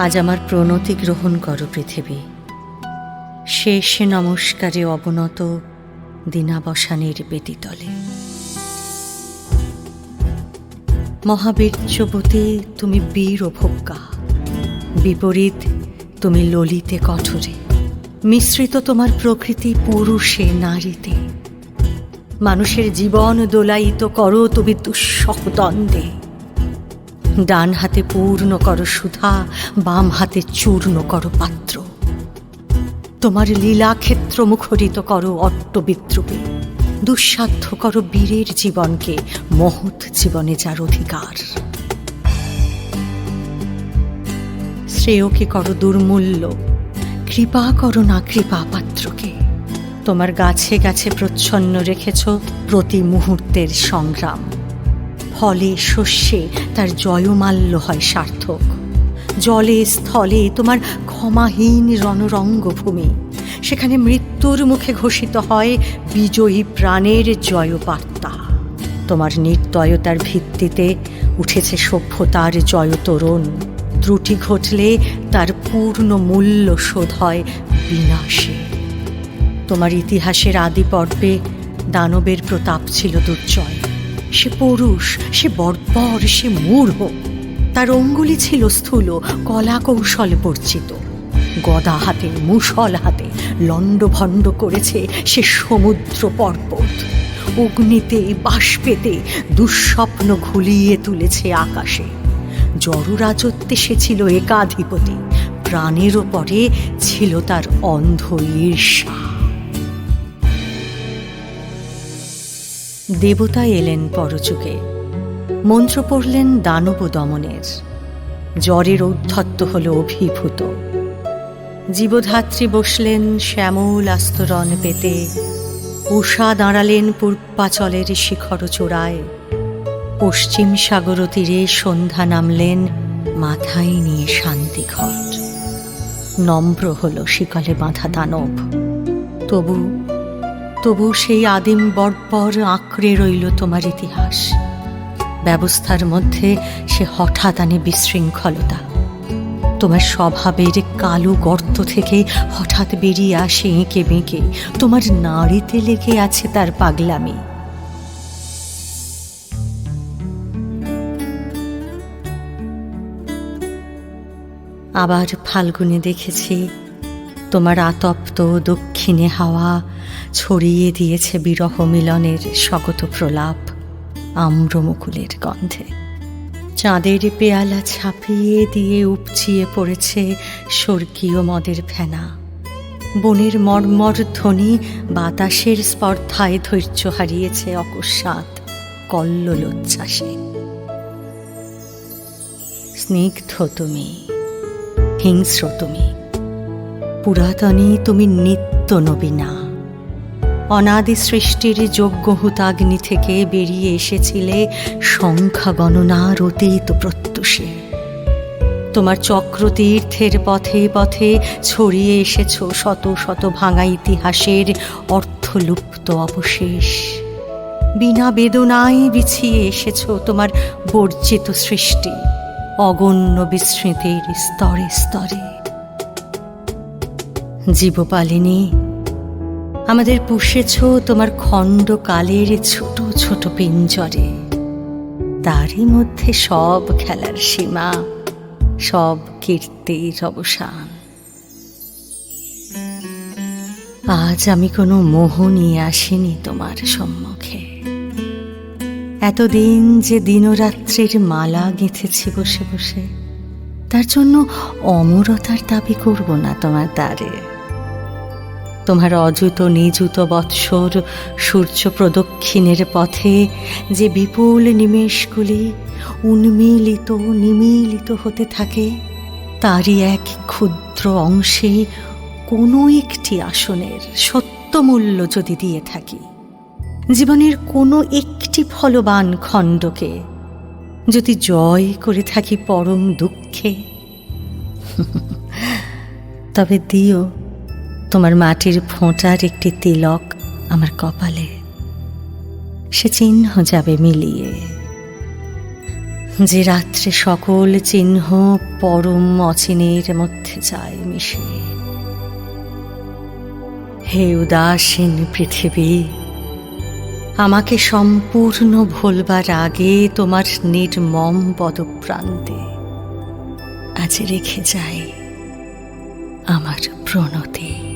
আজ আমার প্রণতি গ্রহণ করো পৃথিবী। শেষ নমস্কারে অবনত দিনাবসানের বেদিতলে মহাবীর্যবতী, তুমি বীর অভোগ্যা বিপরীত, তুমি ললিতে কঠোরে। মিশ্রিত তোমার প্রকৃতি পুরুষে নারীতে। মানুষের জীবন দোলায়িত করো তুমি দুঃসহ দ্বন্দ্বে। ডান হাতে পূর্ণ করো সুধা, বাম হাতে চূর্ণ করো পাত্র। তোমার লীলাক্ষেত্র মুখরিত করো অট্টবিদ্রুপে দুঃসাধ্য করো বীরের জীবনকে, মহৎ জীবনে যার অধিকার। শ্রেয়কে করো দুর্মূল্য, কৃপা করো না কৃপা পাত্রকে। তোমার গাছে গাছে প্রচ্ছন্ন রেখেছ প্রতি মুহূর্তের সংগ্রাম। ফলে শস্যে তার জয়মাল্য হয় সার্থক। জলে স্থলে তোমার ক্ষমাহীন রণরঙ্গভূমি। সেখানে মৃত্যুর মুখে ঘোষিত হয় বিজয়ী প্রাণের জয়বার্তা। তোমার নির্দয়তার ভিত্তিতে উঠেছে সভ্যতার জয়তরণ। ত্রুটি ঘটলে তার পূর্ণ মূল্য শোধ হয় বিনাশে। তোমার ইতিহাসের আদি পর্বে দানবের প্রতাপ ছিল দুর্জয়। সে পুরুষ, সে বর্বর, সে মূঢ়। তার অঙ্গুলি ছিল স্থূল কলা কৌশল পরিচিত। গদা হাতে মুসল হাতে, লণ্ডভণ্ড করেছে সে সমুদ্র পর্বত। অগ্নিতে, বাষ্পেতে, দুঃস্বপ্ন ঘুলিয়ে তুলেছে আকাশে। জড়রাজত্বে সে ছিল একাধিপতি, প্রাণের পরে ছিল তার অন্ধ ঈর্ষা। দেবতা এলেন পরচুকে মন্ত্র পড়লেন দানব দমনের। জ্বরের ঔদ্ধত্য হল অভিভূত। জীবধাত্রী বসলেন শ্যামল আস্তরণ পেতে। উষা দাঁড়ালেন পূর্বাচলের শিখর চূড়ায়। পশ্চিম সাগর তীরে সন্ধ্যা নামলেন মাথায় নিয়ে শান্তি ঘট নম্র হল শিকলে বাঁধা দানব। তবু তবু সেই আদিম বর্বর আঁকড়ে রইল তোমার ইতিহাস। ব্যবস্থার মধ্যে সে হঠাৎ আনে বিশৃঙ্খলতা। তোমার স্বভাবের কালো গর্ত থেকে হঠাৎ বেরিয়ে আসে এঁকে বেঁকে। তোমার নাড়িতে লেগে আছে তার পাগলামি। আবার ফাল্গুনে দেখেছি তোমার আতপ্ত দক্ষিণে হাওয়া ছড়িয়ে দিয়েছে বিরহ মিলনের স্বগত প্রলাপ আম্রমুকুলের গন্ধে। চাঁদের পেয়ালা ছাপিয়ে দিয়ে উপচিয়ে পড়েছে স্বর্গীয় মদের ফেনা। বনের মর্মর ধ্বনি বাতাসের স্পর্ধায় ধৈর্য হারিয়েছে অকস্মাৎ কল্লোচ্ছ্বাসে স্নিগ্ধ তুমি, হিংস্র তুমি পুরাতনে তুমি নিত্য নবীনা। অনাদি সৃষ্টির যোগ্য হুতাগ্নি থেকে বেরিয়ে এসেছিলে সংখ্যা গণনার অতীত প্রত্যুষে। তোমার চক্রতীর্থের পথে পথে ছড়িয়ে এসেছ শত শত ভাঙা ইতিহাসের অর্থলুপ্ত অবশেষ। বিনা বেদনায় বিছিয়ে এসেছ তোমার বর্জিত সৃষ্টি, অগণ্য বিস্মৃতির স্তরে স্তরে। জীবপালিনী, আমাদের পুষেছ তোমার খণ্ডকালের ছোট ছোট পিঞ্জরে। তারই মধ্যে সব খেলার সীমা, সব কীর্তির অবসান। আজ আমি কোনো মোহ নিয়ে আসিনি তোমার সম্মুখে। এতদিন যে দিনরাত্রির মালা গেঁথেছি বসে বসে, তার জন্য অমরতার দাবি করব না তোমার দ্বারে। তোমার অযুত নিযুত বৎসর সূর্য প্রদক্ষিণের পথে যে বিপুল নিমেষগুলি উন্মিলিত, নিমিলিত হতে থাকে, তারই এক ক্ষুদ্র অংশে কোনো একটি আসনের সত্যমূল্য যদি দিয়ে থাকি, জীবনের কোনো একটি ফলবান খণ্ডকে যদি জয় করে থাকি পরম দুঃখে, তবে দিও তোমার মাটির ফোঁটার একটি তিলক আমার কপালে। সে চিহ্ন যাবে মিলিয়ে। যে রাত্রে সকল চিহ্ন পরম অচিনের মধ্যে যায় মিশে হে উদাসীন পৃথিবী, আমাকে সম্পূর্ণ ভোলবার আগে তোমার নির্মম পদপ্রান্তে আজ রেখে যাই আমার প্রণতি।